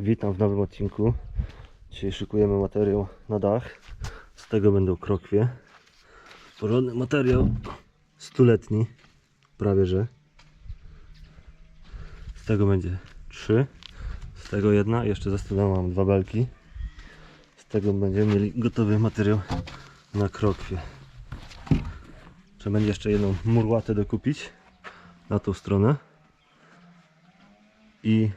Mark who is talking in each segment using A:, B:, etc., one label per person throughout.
A: Witam w nowym odcinku. Dzisiaj szykujemy materiał na dach. Z tego będą krokwie. Porządny materiał stuletni, prawie że. Z tego będzie trzy. Z tego jedna, jeszcze za stołą mam dwa belki. Z tego będziemy mieli gotowy materiał na krokwie. Trzeba będzie jeszcze jedną murłatę dokupić na tą stronę. I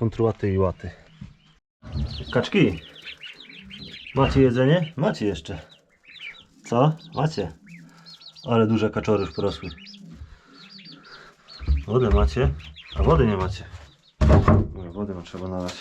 A: kontrułaty i łaty. Kaczki! Macie jedzenie? Macie jeszcze. Co? Macie. Ale duże kaczory już porosły. Wodę macie? A wody nie macie. Wody trzeba nalać.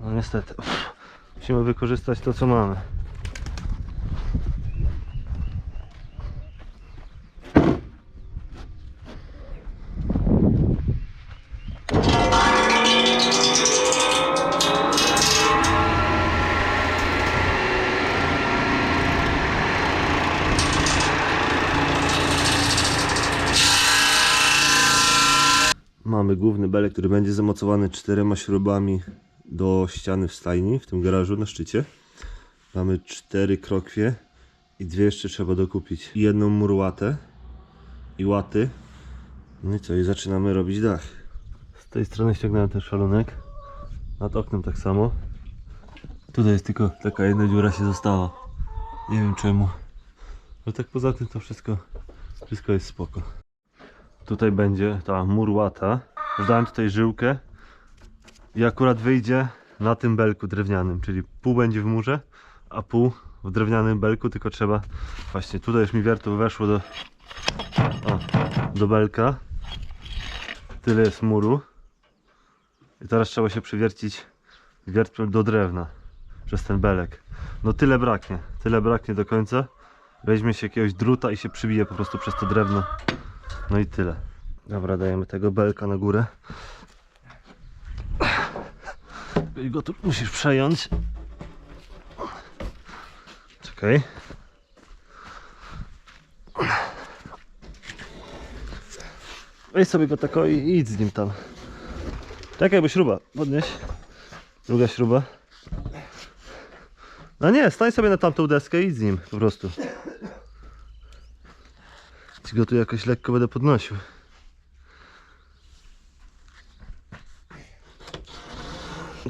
A: No niestety. Uff. Musimy wykorzystać to co mamy. Mamy główny belek, który będzie zamocowany czterema śrubami do ściany w stajni, w tym garażu na szczycie. Mamy cztery krokwie i dwie jeszcze trzeba dokupić. Jedną murłatę i łaty. No i co, i zaczynamy robić dach. Z tej strony ściągnąłem ten szalonek. Nad oknem tak samo. Tutaj jest tylko taka jedna dziura się została. Nie wiem czemu. Ale tak poza tym to wszystko, wszystko jest spoko. Tutaj będzie ta murłata. Dałem tutaj żyłkę i akurat wyjdzie na tym belku drewnianym, czyli pół będzie w murze, a pół w drewnianym belku, tylko trzeba właśnie tutaj już mi wiertło weszło do o, do belka. Tyle jest muru. I teraz trzeba się przywiercić wiertłem do drewna przez ten belek. No tyle braknie, tyle braknie do końca. Weźmie się jakiegoś druta i się przybije po prostu przez to drewno. No i tyle. Dobra dajemy tego belka na górę i go tu musisz przejąć. Czekaj. Weź sobie go tako i idź z nim tam. Czekaj, bo śruba. Podnieś. Druga śruba. No nie, stań sobie na tamtą deskę i idź z nim po prostu. Ci go tu jakoś lekko będę podnosił.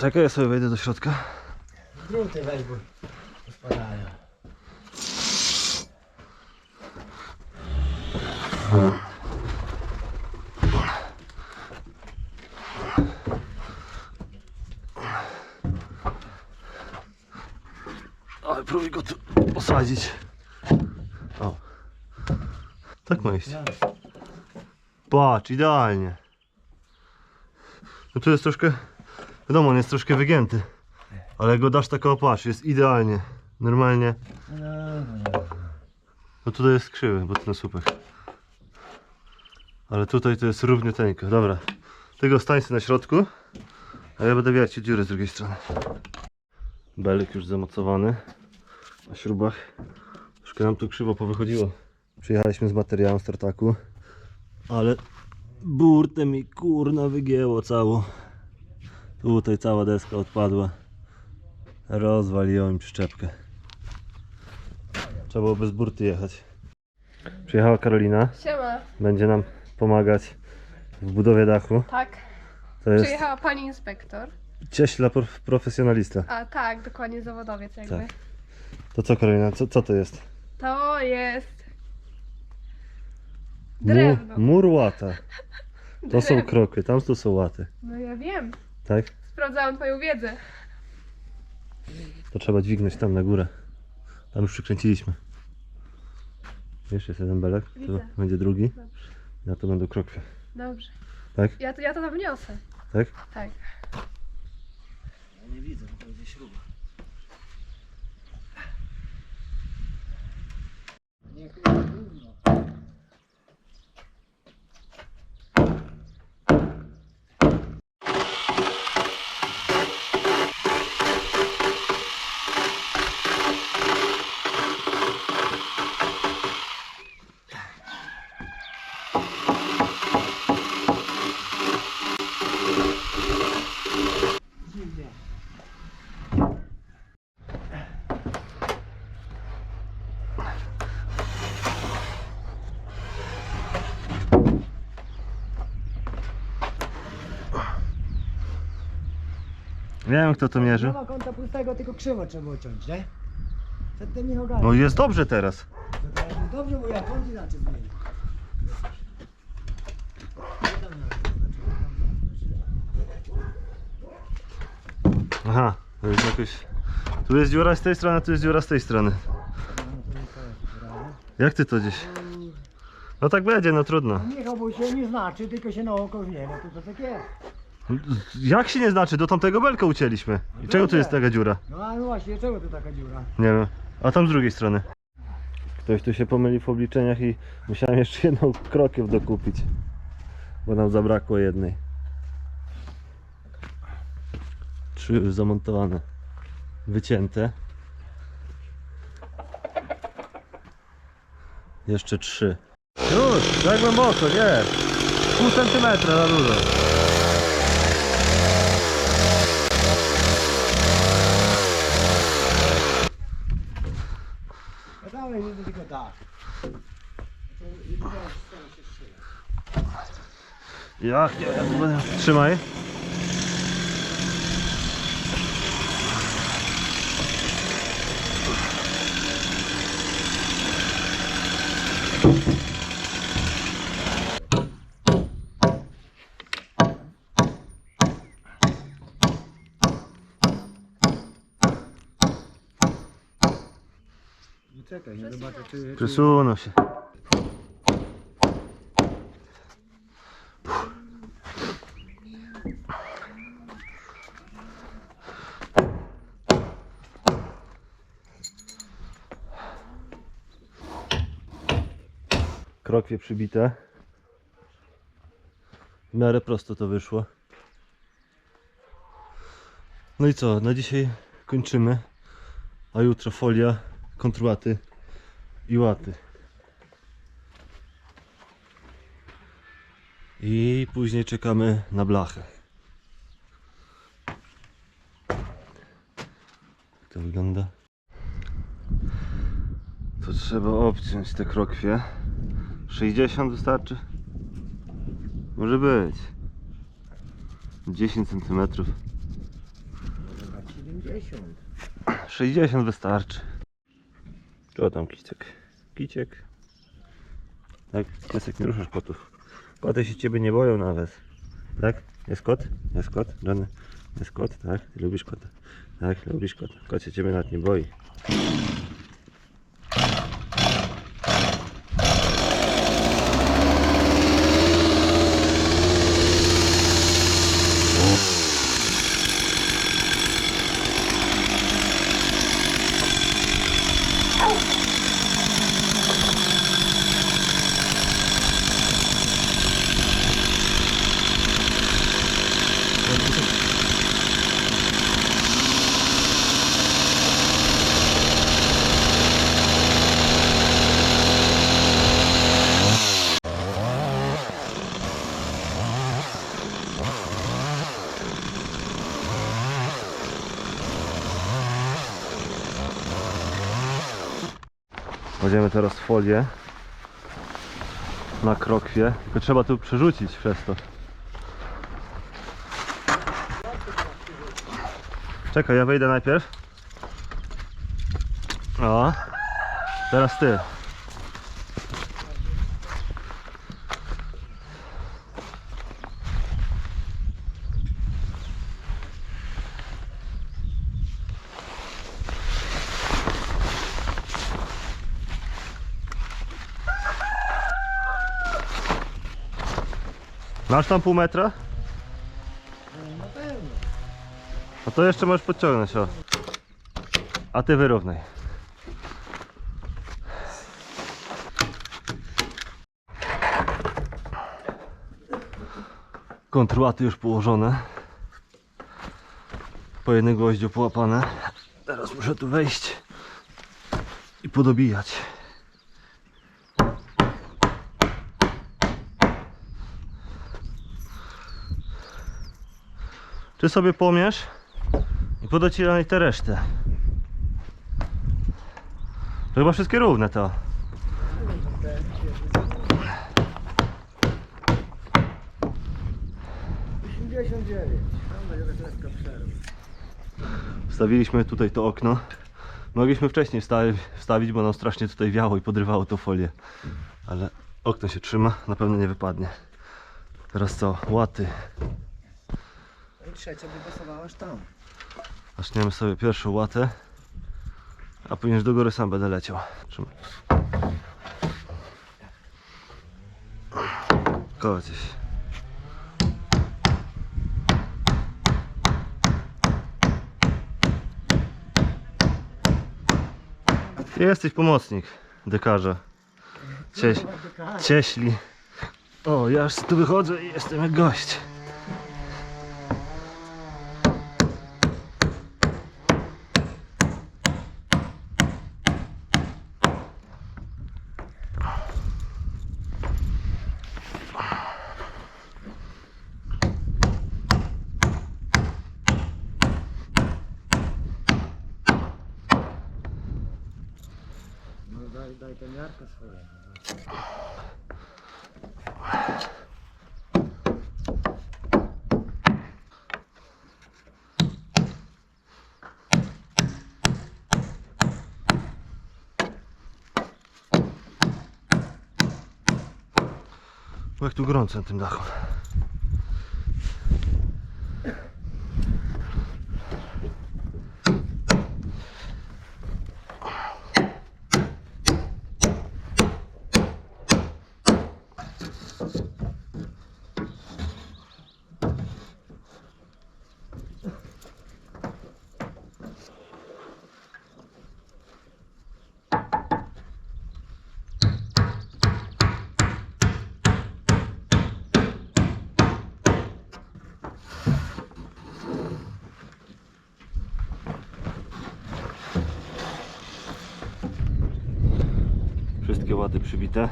A: Czekaj, ja sobie wejdę do środka.
B: Druty weź, bo spadają.
A: Ale próbuj go tu posadzić. O. Tak ma iść. Patrz, idealnie. No tu jest troszkę, wiadomo, on jest troszkę wygięty. Ale go dasz taką, patrz, jest idealnie. Normalnie.
B: No,
A: tutaj jest krzywy, bo ten słupek. Ale tutaj to jest równiuteńko. Dobra. Tego stań na środku. A ja będę wiercił dziurę z drugiej strony. Belek już zamocowany. Na śrubach. Troszkę nam tu krzywo powychodziło. Przyjechaliśmy z materiałem z tartaku. Ale burtę mi kurna wygięło całą. Tutaj cała deska odpadła. Rozwaliło mi przyczepkę. Trzeba było bez burty jechać. Przyjechała Karolina.
C: Siema.
A: Będzie nam pomagać w budowie dachu.
C: Tak.
A: To jest
C: Przyjechała pani inspektor.
A: cieśla prof- profesjonalista.
C: A tak, dokładnie zawodowiec jakby.
A: Tak. To co Karolina, co, co to jest?
C: To jest drewno.
A: Mur łata. To są
C: Drewno.
A: krokwy, tam tu są łaty.
C: No ja wiem.
A: Tak?
C: Sprawdzałam twoją wiedzę.
A: To trzeba dźwignąć tam na górę. Tam już przykręciliśmy. Wiesz, jest jeden belek, tu
C: Widzę.
A: będzie drugi,
C: Dobrze.
A: a to będą krokwy.
C: Dobrze.
A: Tak?
C: Ja to, ja to tam wniosę.
A: Tak?
C: Tak.
B: Ja nie widzę, bo to będzie śruba. Niech gówno.
A: Wiem kto to
B: Nie
A: mierzy.
B: ma kąta pustego, tylko krzywo trzeba uciąć, nie? Przedtem nie.
A: No jest dobrze teraz.
B: To teraz jest dobrze, bo ja kąt inaczej zmienię.
A: Aha, to jest jakoś... Tu jest dziura z tej strony, a tu jest dziura z tej strony. Jak ty to gdzieś? No tak będzie, no trudno.
B: Michał, bo się nie znaczy, tylko się na oko nie, no to co tak jest.
A: Jak się nie znaczy? Do tamtego belka ucięliśmy. I czego tu jest taka dziura?
B: No ale właśnie, czego tu taka dziura?
A: Nie wiem. A tam z drugiej strony. Ktoś tu się pomylił w obliczeniach i musiałem jeszcze jedną krokiew dokupić. Bo nam zabrakło jednej. Trzy już zamontowane. Wycięte. Jeszcze trzy. Już, tak głęboko, nie. Pół centymetra za dużo.
B: No
A: Jak nie, ja będę... Trzymaj.
B: Czekaj, nie zobaczę czy...
A: Przesunął się. Krokwie przybite. W miarę prosto to wyszło. No i co, na dzisiaj kończymy. A jutro folia, kontruaty i łaty. I później czekamy na blachę. Jak to wygląda? To trzeba obciąć te krokwie. 60 wystarczy? Może być. 10 cm.
B: Zobacz, 70.
A: 60 wystarczy. Co tam kiciek? Kiciek. Tak, piesek nie ruszasz kotów. Koty się ciebie nie boją nawet. Tak? Jest kot? Jest kot? Johnny? Jest kot? Tak? Ty lubisz kota? Tak, lubisz kota. Kot się ciebie nawet nie boi. Kładziemy teraz folię na krokwie, tylko trzeba tu przerzucić przez to. Czekaj, ja wejdę najpierw. O, teraz ty. Masz tam pół metra?
B: Na pewno.
A: No to jeszcze możesz podciągnąć, o. A ty wyrównaj. Kontruaty już położone. Po jednym gwoździu połapane. Teraz muszę tu wejść i podobijać. Ty sobie pomierz i podocieraj te resztę. To chyba wszystkie równe to. Wstawiliśmy tutaj to okno. Mogliśmy wcześniej wstawić, bo nam strasznie tutaj wiało i podrywało to folię. Ale okno się trzyma, na pewno nie wypadnie. Teraz co? Łaty.
B: Pasowała aż tam.
A: Zaczniemy sobie pierwszą łatę. A później już do góry sam będę leciał. Trzymaj. Koło gdzieś. Jesteś pomocnik dekarza. Cieś, cieśli. O, ja już tu wychodzę i jestem jak gość.
B: No daj, swoją.
A: Bo jak tu gorąco na tym dachu. Wszystkie łaty przybite.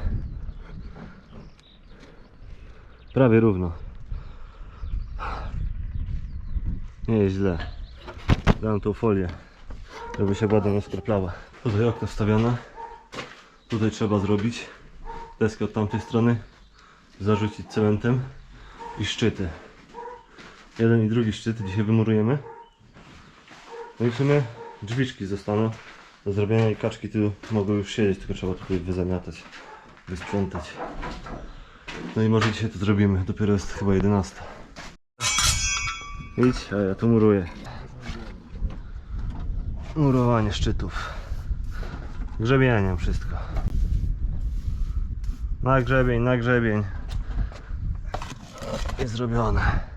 A: Prawie równo. Nie jest źle. Dałem tą folię, żeby się ładnie nie skraplała. Tutaj okno wstawione. Tutaj trzeba zrobić deskę od tamtej strony, zarzucić cementem i szczyty. Jeden i drugi szczyt dzisiaj wymurujemy. No i w sumie drzwiczki zostaną do zrobienia i kaczki tu mogą już siedzieć, tylko trzeba tutaj wyzamiatać, wysprzątać. No i może dzisiaj to zrobimy, dopiero jest chyba 11. Idź, a ja tu muruję. Murowanie szczytów. Grzebieniem wszystko. Na grzebień, na grzebień. Jest zrobione.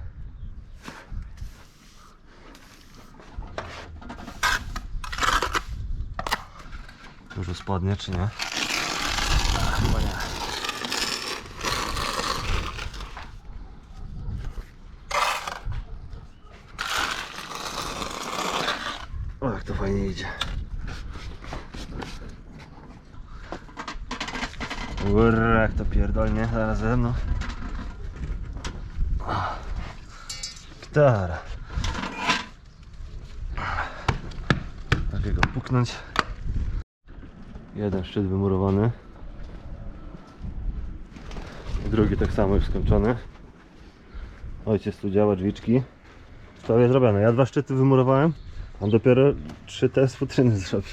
A: Dużo spadnie, czy nie? A, chyba nie. O, jak to fajnie idzie. Urra, jak to pierdolnie zaraz ze mną. Gitara. Takiego puknąć. Jeden szczyt wymurowany. Drugi tak samo już skończony. Ojciec tu działa, drzwiczki. Prawie zrobione. Ja dwa szczyty wymurowałem, a dopiero trzy te z futryny zrobił.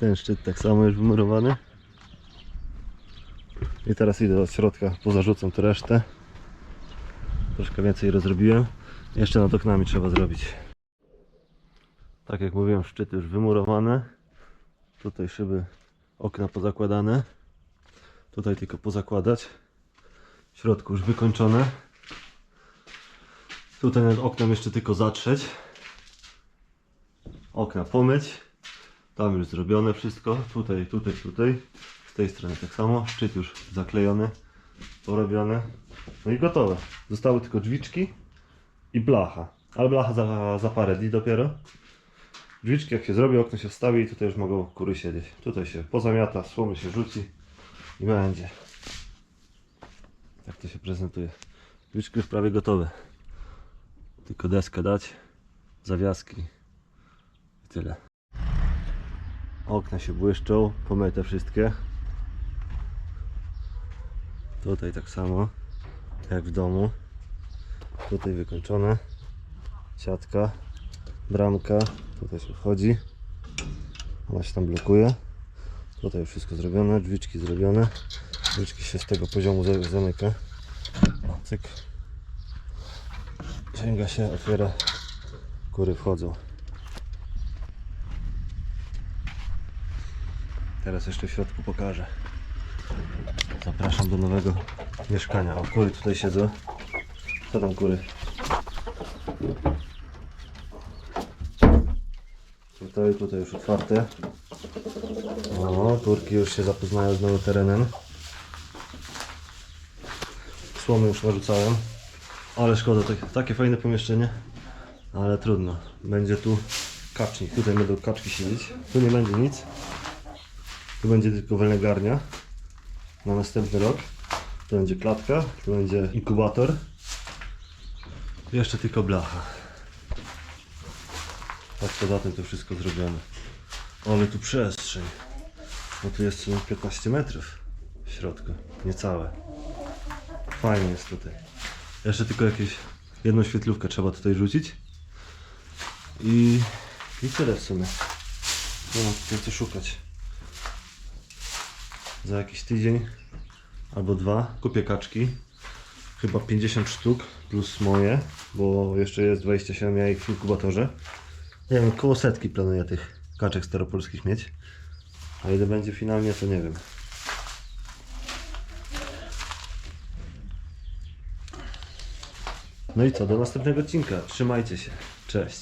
A: Ten szczyt tak samo już wymurowany. I teraz idę do środka, pozarzucam tu resztę. Troszkę więcej rozrobiłem. Jeszcze nad oknami trzeba zrobić. Tak jak mówiłem, szczyty już wymurowane. Tutaj szyby, okna pozakładane. Tutaj tylko pozakładać. W środku już wykończone. Tutaj nad oknem jeszcze tylko zatrzeć. Okna pomyć. Tam już zrobione wszystko. Tutaj, tutaj, tutaj. Z tej strony tak samo. Szczyt już zaklejony, porobiony. No i gotowe. Zostały tylko drzwiczki i blacha. Ale blacha za, za parę dni dopiero. Drzwiczki jak się zrobi, okno się wstawi i tutaj już mogą kury siedzieć. Tutaj się pozamiata, słomy się rzuci i będzie. Tak to się prezentuje. Drzwiczki już prawie gotowe. Tylko deskę dać, zawiaski i tyle. Okna się błyszczą, pomyte wszystkie. Tutaj tak samo, jak w domu. Tutaj wykończone. Siatka, bramka, tutaj się wchodzi. Ona się tam blokuje. Tutaj już wszystko zrobione, drzwiczki zrobione. Drzwiczki się z tego poziomu za- zamyka. Cyk. Sięga się, otwiera. Kury wchodzą. Teraz jeszcze w środku pokażę. Zapraszam do nowego mieszkania. O, kury tutaj siedzą. Co tam kury? Tutaj, tutaj już otwarte. O, kurki już się zapoznają z nowym terenem. Słomy już narzucałem. Ale szkoda, tak, takie fajne pomieszczenie. Ale trudno. Będzie tu kacznik. Tutaj będą kaczki siedzieć. Tu nie będzie nic. Tu będzie tylko welegarnia na następny rok. Tu będzie klatka, tu będzie inkubator. Jeszcze tylko blacha. Tak poza tym to wszystko zrobione. Ale tu przestrzeń. No tu jest 15 metrów w środku. Niecałe. Fajnie jest tutaj. Jeszcze tylko jakieś jedną świetlówkę trzeba tutaj rzucić. I, i tyle w sumie. Nie tutaj szukać. Za jakiś tydzień albo dwa kupię kaczki. Chyba 50 sztuk plus moje, bo jeszcze jest 27 jajek w inkubatorze. Nie wiem, koło setki planuję tych kaczek staropolskich mieć. A ile będzie finalnie, to nie wiem. No i co, do następnego odcinka. Trzymajcie się. Cześć.